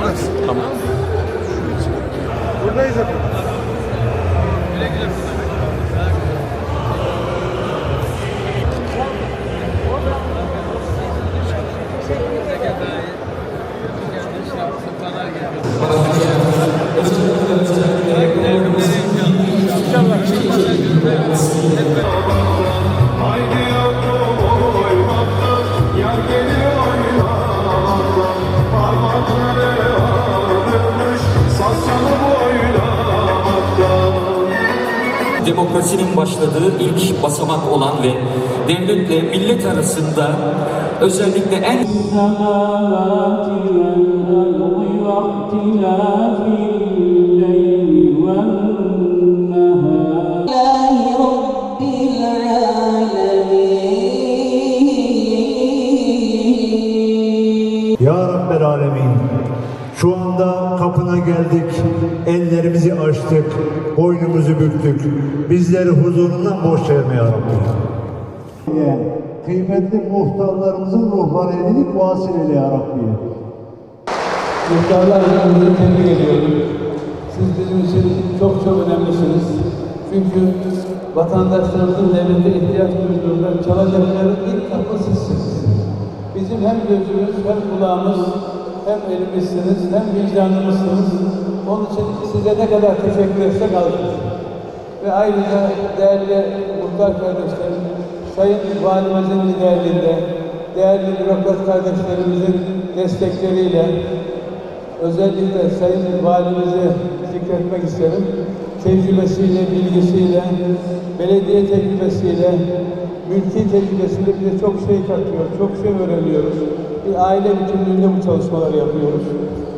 Burası. Tamam. Buradayız efendim. Güle güle İnşallah. Hep beraber. demokrasinin başladığı ilk basamak olan ve devletle millet arasında özellikle en Ya Rabbel Alemin şu anda kapına geldik, ellerimizi açtık, boynumuzu büktük. Bizleri huzurundan boş çevirme Ya Rabbi. Kıymetli muhtarlarımızın ruhları edinip vasıl eyle Ya Rabbi. Muhtarlar Hanım'ı tebrik ediyorum. Siz bizim için çok çok önemlisiniz. Çünkü vatandaşlarımızın devlete ihtiyaç duyduğunda çalacakları ilk kapı sizsiniz. Bizim hem gözümüz hem kulağımız hem elimizsiniz hem vicdanımızsınız. Onun için size ne kadar teşekkür etsek azdır. Ve ayrıca değerli muhtar kardeşlerim, Sayın Valimizin liderliğinde, değerli bürokrat kardeşlerimizin destekleriyle, özellikle Sayın Valimizi zikretmek isterim. Tecrübesiyle, bilgisiyle, belediye tecrübesiyle, mülki tecrübesiyle bize çok şey katıyor, çok şey öğreniyoruz. Bir aile bütünlüğünde bu çalışmaları yapıyoruz.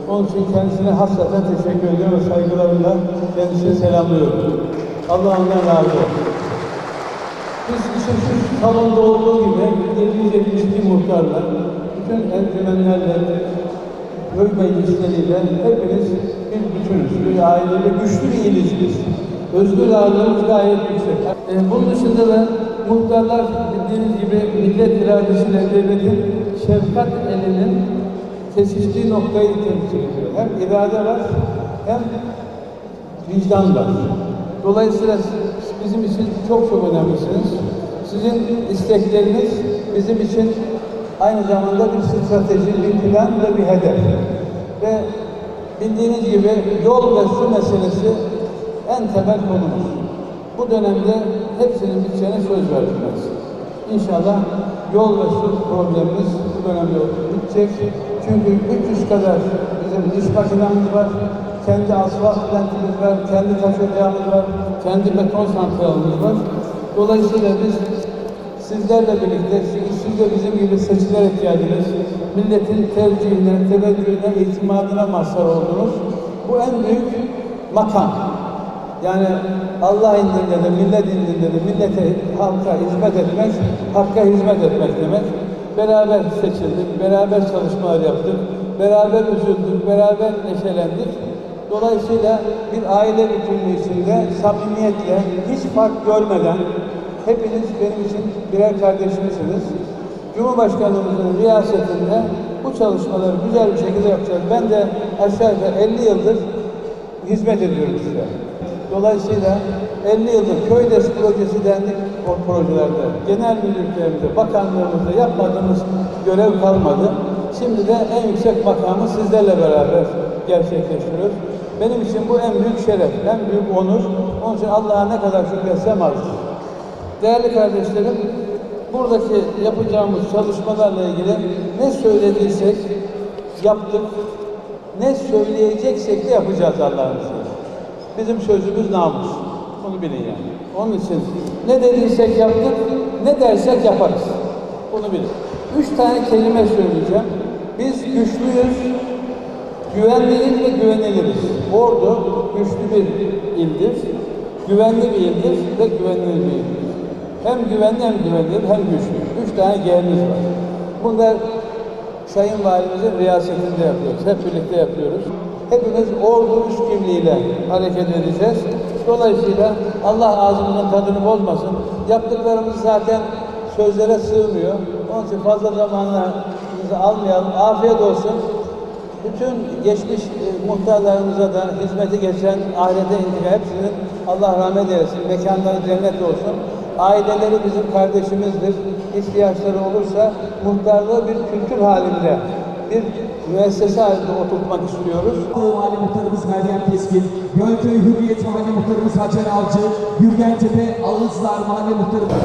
Onun için kendisine hasreten teşekkür ediyorum ve saygılarımla kendisini selamlıyorum. Allah ondan razı olsun. Biz işte şu salonda olduğu gibi 772 muhtarla, bütün encümenlerle, köy meclisleriyle hepiniz bir bütünüz, bir aile ve güçlü bir iliz biz. Özgür ağırlığımız gayet yüksek. Ee, bunun dışında da muhtarlar bildiğiniz gibi millet iradesiyle devletin şefkat elinin kesiştiği noktayı temsil ediyor. Hem irade var hem vicdan var. Dolayısıyla bizim için çok çok önemlisiniz. Sizin istekleriniz bizim için aynı zamanda bir strateji, bir plan ve bir hedef. Ve bildiğiniz gibi yol ve su meselesi en temel konumuz. Bu dönemde hepsinin biteceğine söz size. İnşallah yol ve su problemimiz bu dönemde bitecek. Çünkü 300 kadar bizim iş makinamız var, kendi asfalt plantimiz var, kendi taş ocağımız var, kendi beton santralımız var. Dolayısıyla biz sizlerle birlikte, siz de bizim gibi seçilerek geldiniz, milletin tercihine, teveccühüne, itimadına mazhar oldunuz. Bu en büyük makam. Yani Allah indinde de, millet indinde de, millete, halka hizmet etmek, hakka hizmet etmek demek. Beraber seçildik, beraber çalışmalar yaptık, beraber üzüldük, beraber neşelendik. Dolayısıyla bir aile bütünlüğü içinde samimiyetle, hiç fark görmeden hepiniz benim için birer kardeşimsiniz. Cumhurbaşkanımızın riyasetinde bu çalışmaları güzel bir şekilde yapacağız. Ben de aşağı yukarı 50 yıldır hizmet ediyorum size. Dolayısıyla 50 yıldır Köydes projesi dendik o projelerde. Genel müdürlüklerimizde, bakanlığımızda yapmadığımız görev kalmadı. Şimdi de en yüksek makamı sizlerle beraber gerçekleştiriyoruz. Benim için bu en büyük şeref, en büyük onur. Onun için Allah'a ne kadar şükretsem azdır. Değerli kardeşlerim, buradaki yapacağımız çalışmalarla ilgili ne söylediysek yaptık, ne söyleyeceksek de yapacağız Allah'ın izniyle. Bizim sözümüz namus. Bunu bilin yani. Onun için ne dediysek yaptık, ne dersek yaparız. Bunu bilin. Üç tane kelime söyleyeceğim. Biz güçlüyüz, güvenliyiz ve güveniliriz. Ordu güçlü bir ildir, güvenli bir ildir ve güvenilir bir ildir. Hem güvenli hem güvenilir hem güçlü. Üç tane G'miz var. Bunlar Sayın Valimizin riyasetinde yapıyoruz. Hep birlikte yapıyoruz. Hepimiz ordu üst kimliğiyle hareket edeceğiz. Dolayısıyla Allah ağzımızın tadını bozmasın. Yaptıklarımız zaten sözlere sığmıyor. Onun için fazla zamanlarınızı almayalım. Afiyet olsun. Bütün geçmiş e, muhtarlarımıza da hizmeti geçen ahirete intikal hepsinin Allah rahmet eylesin. Mekanları cennet olsun. Aileleri bizim kardeşimizdir. İhtiyaçları olursa muhtarlığı bir kültür halinde, bir müessese halinde oturtmak istiyoruz. Mahalle Muhtarımız Meryem Keskin, Gölköy Hürriyet Mahalle Muhtarımız Hacer Avcı, Gürgentepe Ağızlar Mahalle Muhtarımız